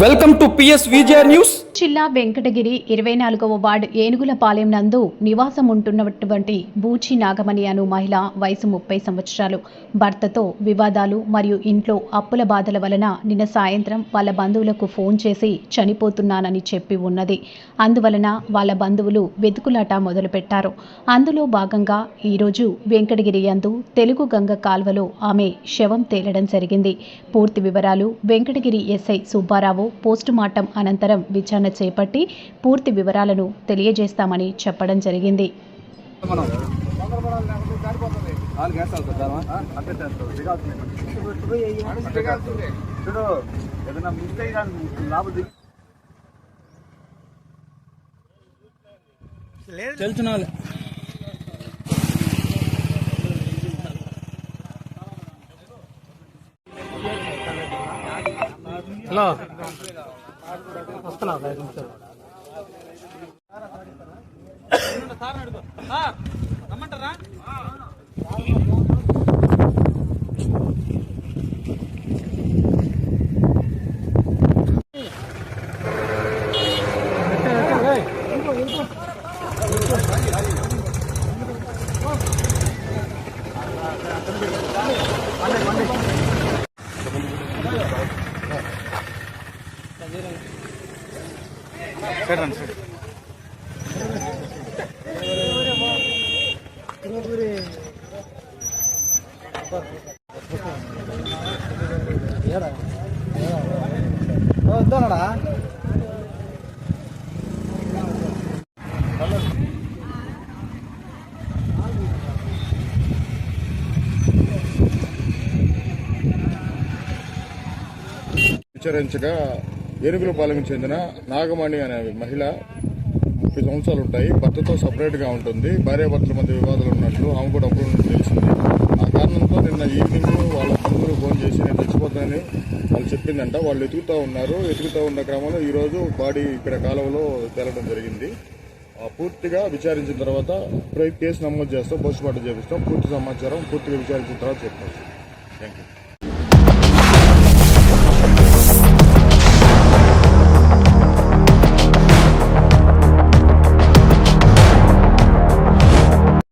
Welcome to PS Vijaya news జిల్లా వెంకటగిరి ఇరవై నాలుగవ వార్డు ఏనుగులపాలెం నందు నివాసం ఉంటున్నటువంటి బూచి నాగమణి అను మహిళ వయసు ముప్పై సంవత్సరాలు. భర్తతో వివాదాలు మరియు ఇంట్లో అప్పుల బాధల వలన నిన్న సాయంత్రం వాళ్ళ బంధువులకు ఫోన్ చేసి చనిపోతున్నానని చెప్పి ఉన్నది. అందువలన వాళ్ళ బంధువులు వెతుకులాట మొదలుపెట్టారు. అందులో భాగంగా ఈరోజు వెంకటగిరి యందు తెలుగు గంగ కాల్వలో ఆమె శవం తేలడం జరిగింది. పూర్తి వివరాలు వెంకటగిరి ఎస్ఐ సుబ్బారావు పోస్టుమార్టం అనంతరం విచారణ చేపట్టి పూర్తి వివరాలను తెలియజేస్తామని చెప్పడం జరిగింది. మనం నాలుగు వేస్తావు సార్. దాని అంటే చేస్తావు ಸರ್ ನಾನು ಸರ್ ವಿಚಾರ ఏనుగులపాలెంకు చెందిన నాగమణి అనే మహిళ ముప్పై సంవత్సరాలు ఉంటాయి. భర్తతో సపరేట్గా ఉంటుంది. భార్యాభర్తల మధ్య వివాదాలు ఉన్నట్లు ఆమె కూడా అప్పుడు తెలిసింది. ఆ కారణంతో నిన్న ఈవినింగ్ వాళ్ళ బంధువులు ఫోన్ చేసి నేను చచ్చిపోతానని వాళ్ళు చెప్పిందంట. వాళ్ళు ఎతుకుతూ ఉన్నారు. ఎతుకుతూ ఉన్న క్రమంలో ఈరోజు బాడీ ఇక్కడ కాలువలో తేలడం జరిగింది. ఆ పూర్తిగా విచారించిన తర్వాత కేసు నమోదు చేస్తాం పోస్ట్ మార్టం చేపిస్తాం. పూర్తి సమాచారం పూర్తిగా విచారించిన తర్వాత చెప్తాం థ్యాంక్ యూ